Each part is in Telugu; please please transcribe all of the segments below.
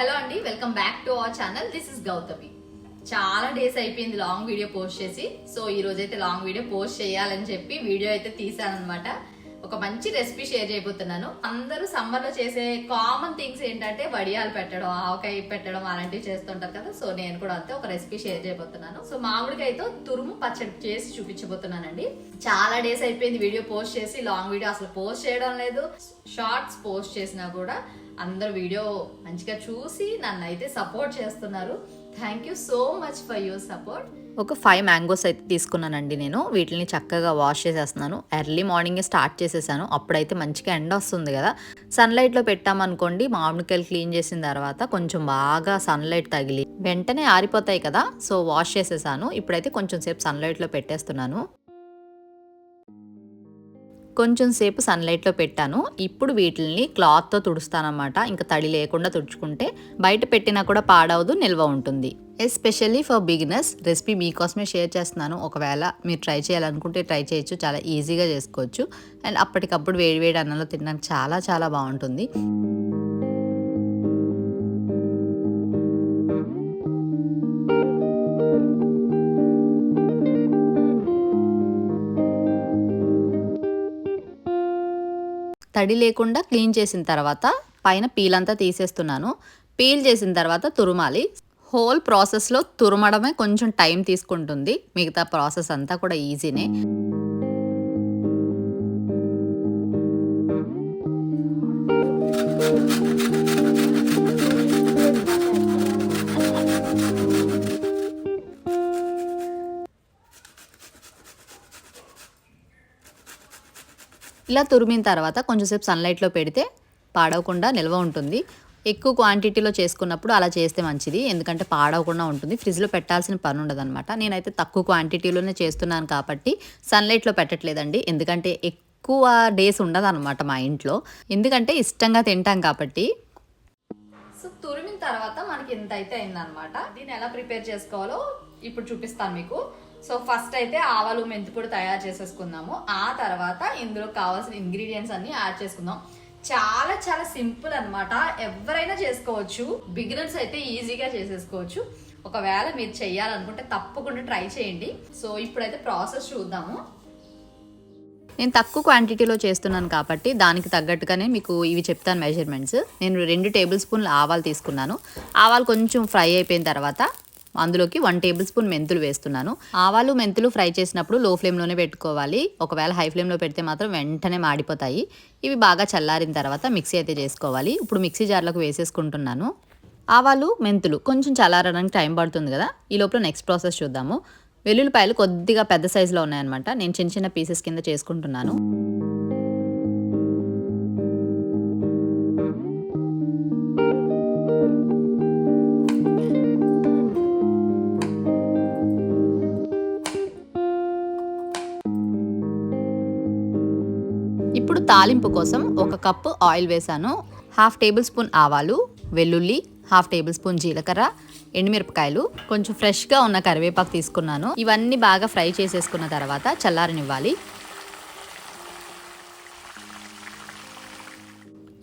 హలో అండి welcome back to our channel. This is Gautami. చాలా డేస్ అయిపోయింది లాంగ్ వీడియో పోస్ట్ చేసి. సో ఈ రోజు అయితే లాంగ్ వీడియో పోస్ట్ చేయాలని చెప్పి వీడియో అయితే తీసానమాట ఒక మంచి రెసిపీ షేర్ చేయబోతున్నాను. అందరూ సమ్మర్లో చేసే కామన్ థింగ్స్ ఏంటంటే వడియాలు పెట్టడం ఆవకాయ పెట్టడం అలాంటివి చేస్తుంటారు కదా. సో నేను కూడా అంతే ఒక రెసిపీ షేర్ చేయబోతున్నాను. సో మామిడికాయతో తురుము పచ్చడి చేసి చూపించబోతున్నానండి. చాలా డేస్ అయిపోయింది వీడియో పోస్ట్ చేసి లాంగ్ వీడియో అసలు పోస్ట్ చేయడం లేదు. షార్ట్స్ పోస్ట్ చేసినా కూడా అందరు వీడియో మంచిగా చూసి నన్ను అయితే సపోర్ట్ చేస్తున్నారు. Thank you so much for your support. ఒక ఫైవ్ మ్యాంగోస్ అయితే తీసుకున్నానండి నేను. వీటిని చక్కగా వాష్ చేసేస్తున్నాను. ఎర్లీ మార్నింగే స్టార్ట్ చేసేసాను. అప్పుడైతే మంచిగా ఎండ వస్తుంది కదా. సన్లైట్లో పెట్టామనుకోండి మామిడికాయలు క్లీన్ చేసిన తర్వాత కొంచెం బాగా సన్లైట్ తగిలి వెంటనే ఆరిపోతాయి కదా. సో వాష్ చేసేసాను. ఇప్పుడైతే కొంచెం సేపు సన్లైట్లో పెట్టేస్తున్నాను. కొంచెం సేపు సన్లైట్లో పెట్టాను. ఇప్పుడు వీటిని క్లాత్తో తుడుస్తానమాట ఇంకా తడి లేకుండా తుడుచుకుంటే బయట పెట్టినా కూడా పాడవదు నిల్వ ఉంటుంది. ఎస్పెషల్లీ ఫర్ బిగినర్స్ రెసిపీ మీకోసమే షేర్ చేస్తున్నాను. ఒకవేళ మీరు ట్రై చేయాలనుకుంటే ట్రై చేయొచ్చు. చాలా ఈజీగా చేసుకోవచ్చు. అండ్ అప్పటికప్పుడు వేడి వేడి అన్నంలో తినడానికి చాలా చాలా బాగుంటుంది. తడి లేకుండా క్లీన్ చేసిన తర్వాత పైన పీల్ అంతా తీసేస్తున్నాను. పీల్ చేసిన తర్వాత తురుమాలి. హోల్ ప్రాసెస్లో తురమడమే కొంచెం టైం తీసుకుంటుంది. మిగతా ప్రాసెస్ అంతా కూడా ఈజీనే. ఇలా తురిమిన తర్వాత కొంచెంసేపు సన్లైట్లో పెడితే పాడవకుండా నిల్వ ఉంటుంది. ఎక్కువ క్వాంటిటీలో చేసుకున్నప్పుడు అలా చేస్తే మంచిది. ఎందుకంటే పాడవకుండా ఉంటుంది. ఫ్రిడ్జ్లో పెట్టాల్సిన పని ఉండదు అనమాట నేనైతే తక్కువ క్వాంటిటీలోనే చేస్తున్నాను కాబట్టి సన్లైట్లో పెట్టట్లేదండి. ఎందుకంటే ఎక్కువ డేస్ ఉండదు అనమాట మా ఇంట్లో. ఎందుకంటే ఇష్టంగా తింటాం కాబట్టి. సో తురిమిన తర్వాత మనకి ఇంత అయితే అయిందనమాట దీన్ని ఎలా ప్రిపేర్ చేసుకోవాలో ఇప్పుడు చూపిస్తాను మీకు. సో ఫస్ట్ అయితే ఆవాలు మెంతిపొడి తయారు చేసేసుకుందాము. ఆ తర్వాత ఇందులో కావాల్సిన ఇంగ్రీడియంట్స్ అన్ని యాడ్ చేసుకుందాం. చాలా చాలా సింపుల్ అనమాట ఎవరైనా చేసుకోవచ్చు. బిగినర్స్ అయితే ఈజీగా చేసేసుకోవచ్చు. ఒకవేళ మీరు చేయాలనుకుంటే తప్పకుండా ట్రై చేయండి. సో ఇప్పుడైతే ప్రాసెస్ చూద్దాము. నేను తక్కువ క్వాంటిటీలో చేస్తున్నాను కాబట్టి దానికి తగ్గట్టుగానే మీకు ఇవి చెప్తాను మెజర్మెంట్స్ నేను రెండు టేబుల్ స్పూన్ల ఆవాలు తీసుకున్నాను. ఆవాలు కొంచెం ఫ్రై అయిపోయిన తర్వాత అందులోకి వన్ టేబుల్ స్పూన్ మెంతులు వేస్తున్నాను. ఆవాలు మెంతులు ఫ్రై చేసినప్పుడు లో ఫ్లేమ్లోనే పెట్టుకోవాలి. ఒకవేళ హై ఫ్లేమ్లో పెడితే మాత్రం వెంటనే మాడిపోతాయి. ఇవి బాగా చల్లారిన తర్వాత మిక్సీ అయితే చేసుకోవాలి. ఇప్పుడు మిక్సీ జార్లోకి వేసేసుకుంటున్నాను. ఆవాలు మెంతులు కొంచెం చల్లారడానికి టైం పడుతుంది కదా. ఈ లోపల నెక్స్ట్ ప్రాసెస్ చూద్దాము. వెల్లుల్లిపాయలు కొద్దిగా పెద్ద సైజులో ఉన్నాయన్నమాట. నేను చిన్న చిన్న పీసెస్ కింద చేసుకుంటున్నాను. తాలింపు కోసం ఒక కప్పు ఆయిల్ వేసాను హాఫ్ టేబుల్ స్పూన్ ఆవాలు వెల్లుల్లి హాఫ్ టేబుల్ స్పూన్ జీలకర్ర ఎండుమిరపకాయలు కొంచెం ఫ్రెష్గా ఉన్న కరివేపాకు తీసుకున్నాను. ఇవన్నీ బాగా ఫ్రై చేసేసుకున్న తర్వాత చల్లారనివ్వాలి.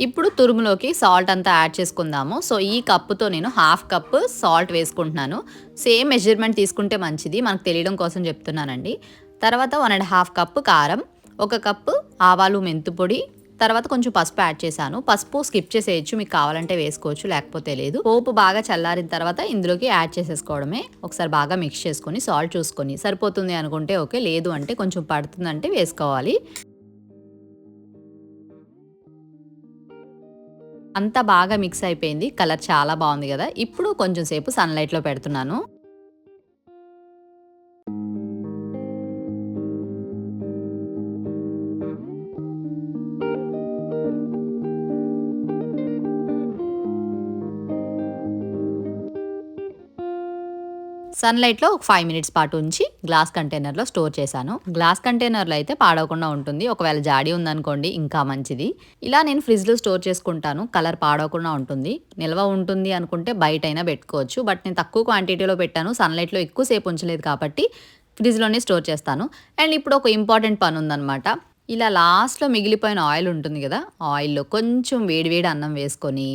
ఇప్పుడు తురుములోకి సాల్ట్ అంతా యాడ్ చేసుకుందాము. సో ఈ కప్పుతో నేను హాఫ్ కప్ సాల్ట్ వేసుకుంటున్నాను. సేమ్ మెజర్మెంట్ తీసుకుంటే మంచిది మనకు తెలియడం కోసం చెప్తున్నానండి. తర్వాత వన్ అండ్ హాఫ్ కప్పు కారం ఒక కప్పు ఆవాలు మెంతుపొడి తర్వాత కొంచెం పసుపు యాడ్ చేశాను. పసుపు స్కిప్ చేసేయచ్చు మీకు కావాలంటే వేసుకోవచ్చు లేకపోతే లేదు. పోపు బాగా చల్లారిన తర్వాత ఇందులోకి యాడ్ చేసేసుకోవడమే. ఒకసారి బాగా మిక్స్ చేసుకొని సాల్ట్ చూసుకొని సరిపోతుంది అనుకుంటే ఓకే లేదు అంటే కొంచెం పడుతుందంటే వేసుకోవాలి. అంతా బాగా మిక్స్ అయిపోయింది కలర్ చాలా బాగుంది కదా. ఇప్పుడు కొంచెం సేపు సన్లైట్లో పెడుతున్నాను. సన్లైట్లో ఒక ఫైవ్ మినిట్స్ పాటు ఉంచి గ్లాస్ కంటైనర్లో స్టోర్ చేశాను. గ్లాస్ కంటైనర్లో అయితే పాడవకుండా ఉంటుంది. ఒకవేళ జాడి ఉందనుకోండి ఇంకా మంచిది. ఇలా నేను ఫ్రిడ్జ్లో స్టోర్ చేసుకుంటాను. కలర్ పాడవకుండా ఉంటుంది. నిల్వ ఉంటుంది అనుకుంటే బయట అయినా పెట్టుకోవచ్చు. బట్ నేను తక్కువ క్వాంటిటీలో పెట్టాను. సన్లైట్లో ఎక్కువసేపు ఉంచలేదు కాబట్టి ఫ్రిడ్జ్లోనే స్టోర్ చేస్తాను. అండ్ ఇప్పుడు ఒక ఇంపార్టెంట్ పని ఉందన్నమాట. ఇలా లాస్ట్లో మిగిలిపోయిన ఆయిల్ ఉంటుంది కదా ఆయిల్లో కొంచెం వేడివేడి అన్నం వేసుకొని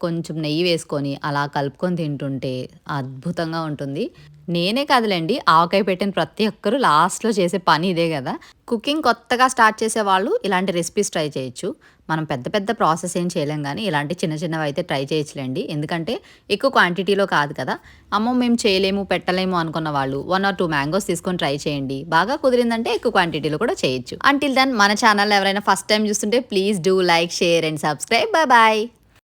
కొంచెం నెయ్యి వేసుకొని అలా కలుపుకొని తింటుంటే అద్భుతంగా ఉంటుంది. నేనే కాదులేండి ఆవకాయ పెట్టిన ప్రతి ఒక్కరు లాస్ట్లో చేసే పని ఇదే కదా. కుకింగ్ కొత్తగా స్టార్ట్ చేసే వాళ్ళు ఇలాంటి రెసిపీస్ ట్రై చేయొచ్చు. మనం పెద్ద పెద్ద ప్రాసెస్ ఏం చేయలేం కానీ ఇలాంటి చిన్న చిన్నవి అయితే ట్రై చేయొచ్చులేండి. ఎందుకంటే ఎక్కువ క్వాంటిటీలో కాదు కదా. అమ్మో మేము చేయలేము పెట్టలేము అనుకున్న వాళ్ళు వన్ ఆర్ టూ మ్యాంగోస్ తీసుకొని ట్రై చేయండి. బాగా కుదిరిందంటే ఎక్కువ క్వాంటిటీలో కూడా చేయొచ్చు. అంటిల్ దెన్ మన ఛానల్ ఎవరైనా ఫస్ట్ టైం చూస్తుంటే please do like share and subscribe bye bye